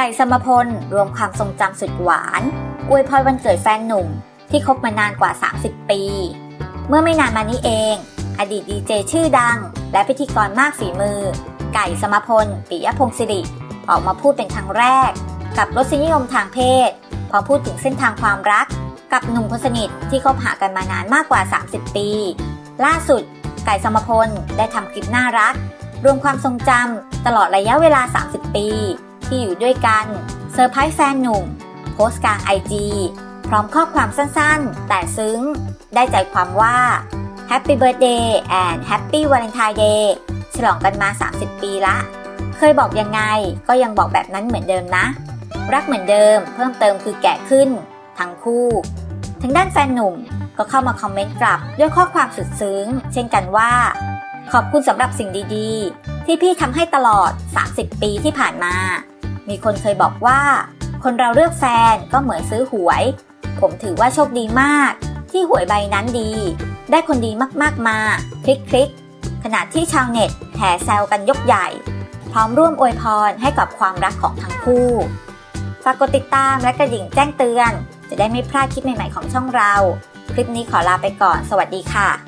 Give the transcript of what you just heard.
ไก่สมพล รวมความทรงจำสุดหวาน อวยพรวันเกิดแฟนหนุ่ม ที่คบมานานกว่า 30 ปี เมื่อไม่นานมานี้เอง อดีตดีเจชื่อดัง และพิธีกรมากฝีมือ ไก่สมพล ปิยพงศิริ ออกมาพูดเป็นครั้งแรก กับรสนิยมทางเพศ พอพูดถึงเส้นทางความรัก กับหนุ่มคนสนิทที่คบหากันมานานมากกว่า 30 ปี ล่าสุด ไก่สมพลได้ทำคลิปน่ารัก รวมความทรงจำตลอดระยะเวลา 30 ปี ที่อยู่ด้วยกันเซอร์ไพรส์แฟนหนุ่ม โพสต์กลางไอจีพร้อมข้อความสั้นๆ แต่ซึ้ง ได้ใจความว่า Happy Birthday and Happy Valentine Day ฉลองกันมา 30 ปีละ เคยบอกยังไงก็ยังบอกแบบนั้นเหมือนเดิมนะ รักเหมือนเดิมเพิ่มเติมคือแก่ขึ้น ทั้งคู่ทางด้านแฟนหนุ่มก็เข้ามาคอมเมนต์กลับด้วยข้อความสุดซึ้ง เช่นกันว่า ขอบคุณสำหรับสิ่งดีๆ ที่พี่ทำให้ตลอด 30 ปีที่ผ่านมา มีคนเคยบอกว่า คนเราเลือกแฟนก็เหมือนซื้อหวย ผมถือว่าโชคดีมาก ที่หวยใบนั้นดี ได้คนดีมากๆมา คลิกคลิกๆขณะที่ชาวเน็ตแห่แซวกันยกใหญ่ พร้อมร่วมอวยพรให้กับความรักของทั้งคู่ฝากกดติดตามและกระดิ่งแจ้งเตือน จะได้ไม่พลาดคลิปใหม่ๆของช่องเรา คลิปนี้ขอลาไปก่อน สวัสดีค่ะ